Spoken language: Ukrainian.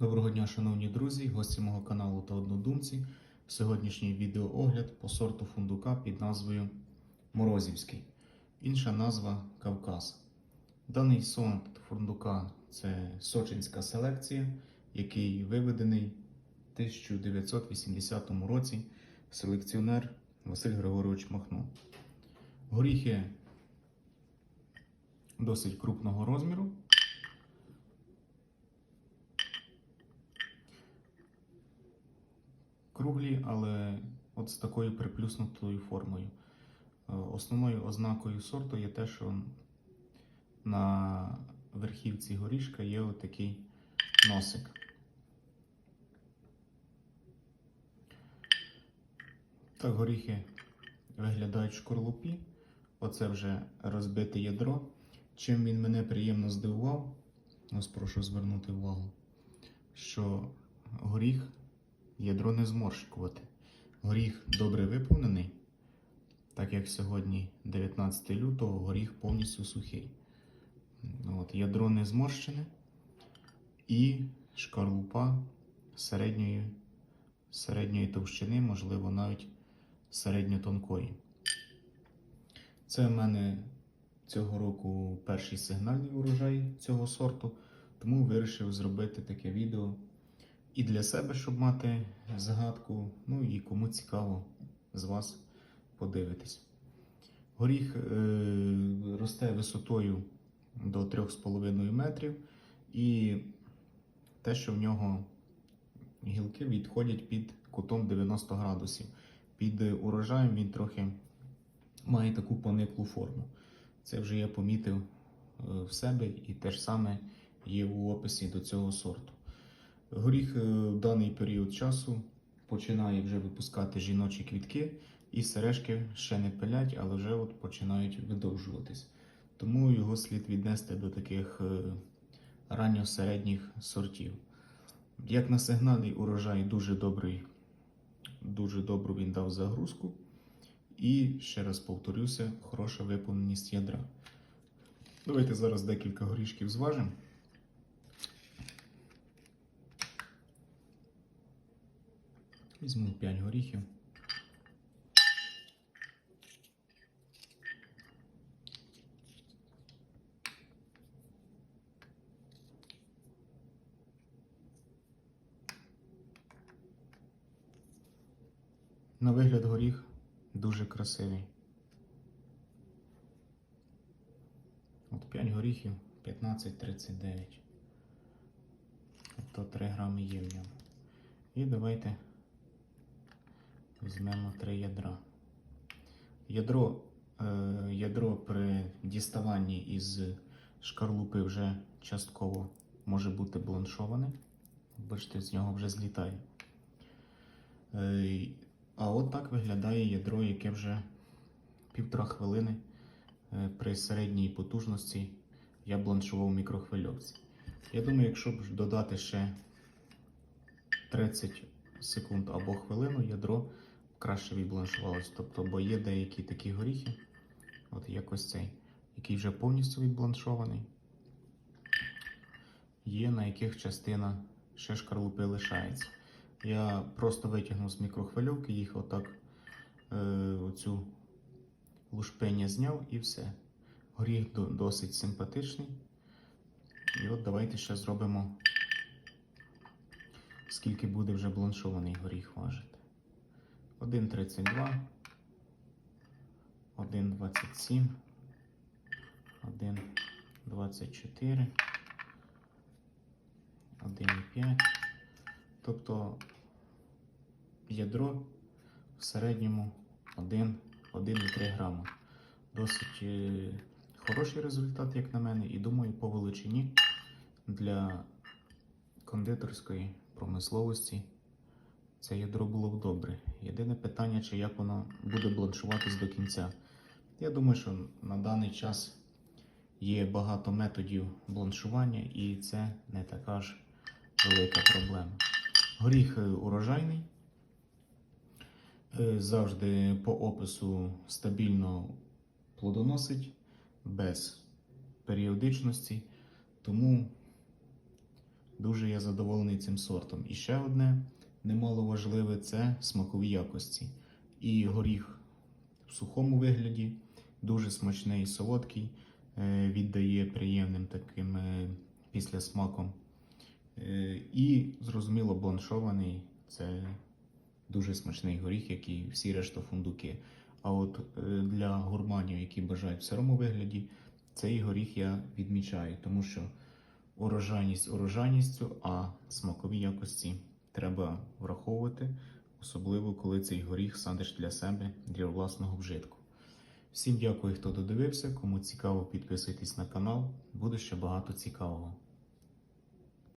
Доброго дня, шановні друзі, гості мого каналу та однодумці. Сьогоднішній відеоогляд по сорту фундука під назвою Морозівський. Інша назва Кавказ. Даний сорт фундука це сочинська селекція, який виведений в 1980 році селекціонер Василь Григорович Махно. Горіхи досить крупного розміру. Круглі, але от з такою приплюснутою формою. Е, Основною ознакою сорту є те, що на верхівці горішка є отакий носик. Так, горіхи виглядають в шкорлупі. Оце вже розбите ядро. Чим він мене приємно здивував, ось прошу звернути увагу, що горіх ядро не зморшкувати. Горіх добре виповнений, так як сьогодні 19 лютого, горіх повністю сухий. От, ядро не зморщене і шкарлупа середньої, середньої товщини, можливо, навіть середньотонкої. Це в мене цього року перший сигнальний урожай цього сорту, тому вирішив зробити таке відео і для себе, щоб мати загадку, ну і кому цікаво з вас подивитись. Горіх е, росте висотою до 3,5 метрів, і те, що в нього гілки відходять під кутом 90 градусів. Під урожаєм він трохи має таку пониклу форму. Це вже я помітив е, в себе, і те ж саме є у описі до цього сорту. Горіх е, в даний період часу починає вже випускати жіночі квітки, і сережки ще не пилять, але вже от починають видовжуватись. Тому його слід віднести до таких е, ранньосередніх сортів. Як на сигналі урожай дуже добрий, дуже добру він дав загрузку. І ще раз повторюся, хороша виповненість ядра. Давайте зараз декілька горішків зважимо. Візьму 5 горіхів. На вигляд горіх дуже красивий. От 5 горіхів 15,39. Тобто 3 грами є в ньому. І давайте Візьмемо три ядра. Ядро, е, ядро при діставанні із шкарлупи вже частково може бути бланшоване. Бачите, з нього вже злітає. Е, а от так виглядає ядро, яке вже півтора хвилини е, при середній потужності я бланшував мікрохвильовці. Я думаю, якщо б додати ще 30 секунд або хвилину, ядро краще відбланшувалось. Тобто, бо є деякі такі горіхи, от якось цей, який вже повністю відбланшований. Є на яких частина ще шкарлупи лишається. Я просто витягнув з мікрохвильовки, їх отак е, оцю лушпиня зняв і все. Горіх досить симпатичний. І от давайте ще зробимо, скільки буде вже бланшований горіх важити. 1,32, 1,27, 1,24, 1,5. Тобто ядро в середньому 1,3 грама. Досить е, хороший результат, як на мене, і думаю, по величині для кондитерської промисловості це ядро було б добре. Єдине питання, чи як воно буде бланшуватись до кінця. Я думаю, що на даний час є багато методів бланшування, і це не така ж велика проблема. Горіх е, урожайний. Е, Завжди по опису стабільно плодоносить без періодичності, тому Дуже я задоволений цим сортом. І ще одне немало важливе це смакові якості. І горіх в сухому вигляді дуже смачний і солодкий, е, віддає приємним таким е, післясмаком. Е, І, зрозуміло, бланшований це дуже смачний горіх, як і всі решта фундуки. А от для гурманів, які бажають в сирому вигляді, цей горіх я відмічаю, тому що урожайність урожайністю, а смакові якості треба враховувати, особливо коли цей горіх садиш для себе, для власного вжитку. Всім дякую, хто додивився. Кому цікаво, підписуйтесь на канал, буде ще багато цікавого.